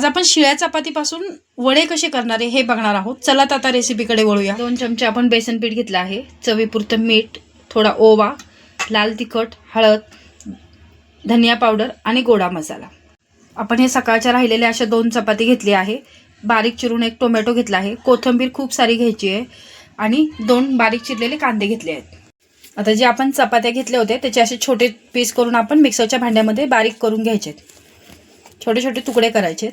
आज आपण शिळ्या चपातीपासून वडे कसे करणारे हे बघणार आहोत. चला तर आता रेसिपीकडे वळूया. दोन चमचे आपण बेसन पीठ घेतलं आहे. चवीपुरतं मीठ थोडा ओवा लाल तिखट हळद धनिया पावडर आणि गोडा मसाला. आपण हे सकाळच्या राहिलेल्या अशा दोन चपाती घेतली आहे. बारीक चिरून एक टोमॅटो घेतला आहे. कोथिंबीर खूप सारी घ्यायची आहे आणि दोन बारीक चिरलेले कांदे घेतले आहेत. आता जे आपण चपात्या घेतले होते त्याचे असे छोटे पीस करून आपण मिक्सरच्या भांड्यामध्ये बारीक करून घ्यायचे आहेत. छोटे छोटे तुकडे करायचे.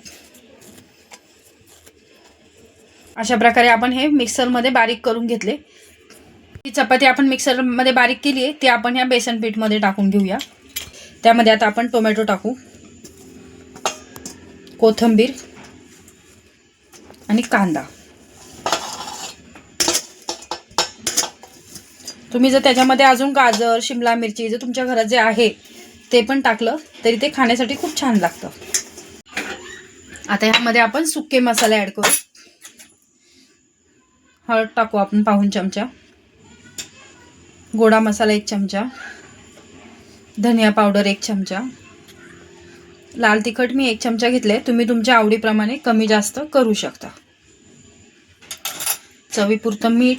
अशा प्रकारे आपण हे मिक्सरमध्ये बारीक करून घेतले. ही चपाती आपण मिक्सरमध्ये बारीक केली आहे ती आपण ह्या बेसन पीठमध्ये टाकून घेऊया. त्यामध्ये आता आपण टोमॅटो टाकू. कोथिंबीर आणि कांदा. तुम्ही जर त्याच्यामध्ये अजून गाजर शिमला मिरची जर तुमच्या घरात जे आहे ते पण टाकलं तरी ते खाण्यासाठी खूप छान लागतं. आता ह्यामध्ये आपण सुके मसाले ॲड करू. हळद टाकू आपण पाहून चमचा. गोडा मसाला एक चमचा. धनिया पावडर एक चमचा. लाल तिखट मी एक चमचा घेतले. तुम्ही तुमच्या आवडीप्रमाणे कमी जास्त करू शकता. चवीपुरतं मीठ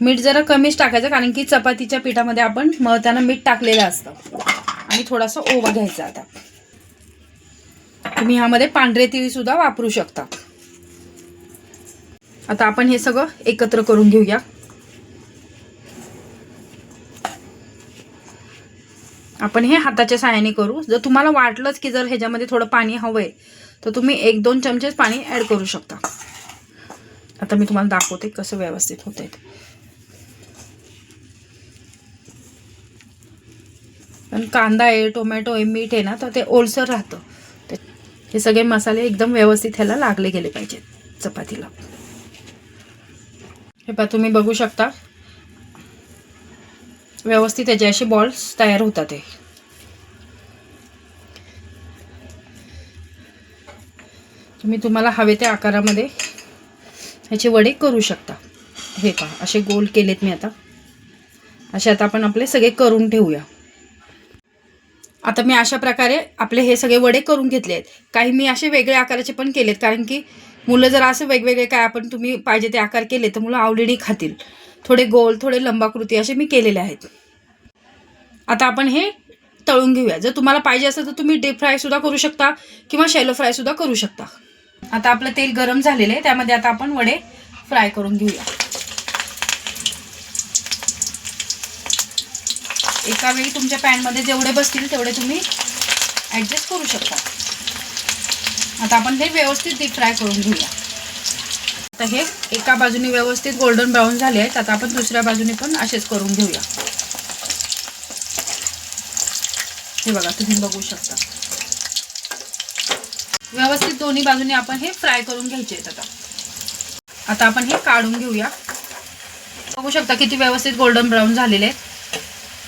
मीठ जरा कमीच टाकायचं कारण की चपातीच्या पिठामध्ये आपण मळताना मीठ टाकलेलं असतं. आणि थोडासा ओवा घ्यायचा आता. तुम्ही ह्यामध्ये पांढरे तिळी सुद्धा वापरू शकता. आता आपण हे सगळं एकत्र करून घेऊया. आपण हे हाताच्या साहाय्याने करू. जर तुम्हाला वाटलंच की जर ह्याच्यामध्ये थोडं पाणी हवंय तर तुम्ही एक दोन चमचेच पाणी ॲड करू शकता. आता मी तुम्हाला दाखवते कसं व्यवस्थित होत कारण पण कांदा आहे टोमॅटो आहे मीठ आहे ना तर ते ओलसर राहतं. ते हे सगळे मसाले एकदम व्यवस्थित ह्याला लागले गेले पाहिजेत चपातीला. हे पहा तुम्ही बघू शकता. व्यवस्थित त्याचे असे बॉल्स तयार होतात हे. तुम्ही तुम्हाला हवे त्या आकारामध्ये ह्याचे वडे करू शकता. हे पहा असे गोल केलेत मी आता. असे आता आपण आपले सगळे करून ठेवूया. आता मी अशा प्रकारे आपले हे सगळे वडे करून घेतले आहेत काही मी असे वेगळे आकाराचे पण केलेत कारण की मुलं जर असे वेगवेगळे काय आपण तुम्ही पाहिजे ते आकार केले तर मुलं आवडीने खातील. थोडे गोल थोडे लंबाकृती असे मी केलेले आहेत. आता आपण हे तळून घेऊया. जर तुम्हाला पाहिजे असेल तर तुम्ही डीप फ्रायसुद्धा करू शकता किंवा शॅलो फ्रायसुद्धा करू शकता. आता आपलं तेल गरम झालेलं आहे त्यामध्ये आता आपण वडे फ्राय करून घेऊया. एका वेळी तुमच्या पॅनमध्ये जेवढे बसतील तेवढे तुम्ही ॲडजस्ट करू शकता. आता आपण हे व्यवस्थित डीप फ्राय करून घेऊया. आता हे एका बाजूने व्यवस्थित गोल्डन ब्राऊन झाले आहेत आता आपण दुसऱ्या बाजूने पण असेच करून घेऊया. हे बघा तुम्ही बघू शकता. व्यवस्थित दोन्ही बाजूने आपण हे फ्राय करून घ्यायचे आहेत आता. आता आपण हे काढून घेऊया. बघू शकता किती व्यवस्थित गोल्डन ब्राऊन झालेले आहेत.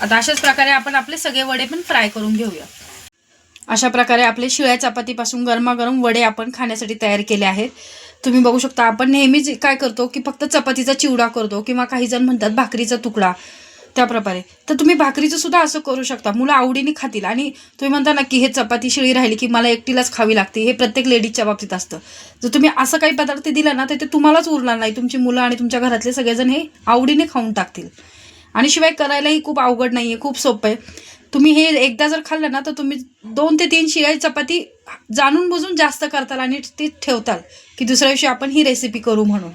आता अशाच प्रकारे आपण आपले सगळे वडे पण फ्राय करून घेऊया. अशा प्रकारे आपले शिळ्या चपातीपासून गरमागरम वडे आपण खाण्यासाठी तयार केले आहेत. तुम्ही बघू शकता आपण नेहमीच काय करतो की फक्त चपातीचा चिवडा करतो किंवा काही जण म्हणतात भाकरीचा तुकडा. त्याप्रकारे तर तुम्ही भाकरीचं सुद्धा असं करू शकता. मुलं आवडीने खातील. आणि तुम्ही म्हणता ना की हे चपाती शिळी राहिली की मला एकटीलाच खावी लागते. हे प्रत्येक लेडीजच्या बाबतीत असतं. जर तुम्ही असं काही पदार्थ दिला ना तर ते तुम्हालाच उरणार नाही. तुमची मुलं आणि तुमच्या घरातले सगळेजण हे आवडीने खाऊन टाकतील. आणि शिवाय करायलाही खूप अवघड नाही आहे खूप सोपं आहे. तुम्ही हे एकदा जर खाल्लं ना तर तुम्ही दोन ते तीन शिळ्या चपाती जाणून बुजून जास्त करताल आणि ती ठेवताल की दुसऱ्या दिवशी आपण ही रेसिपी करू म्हणून.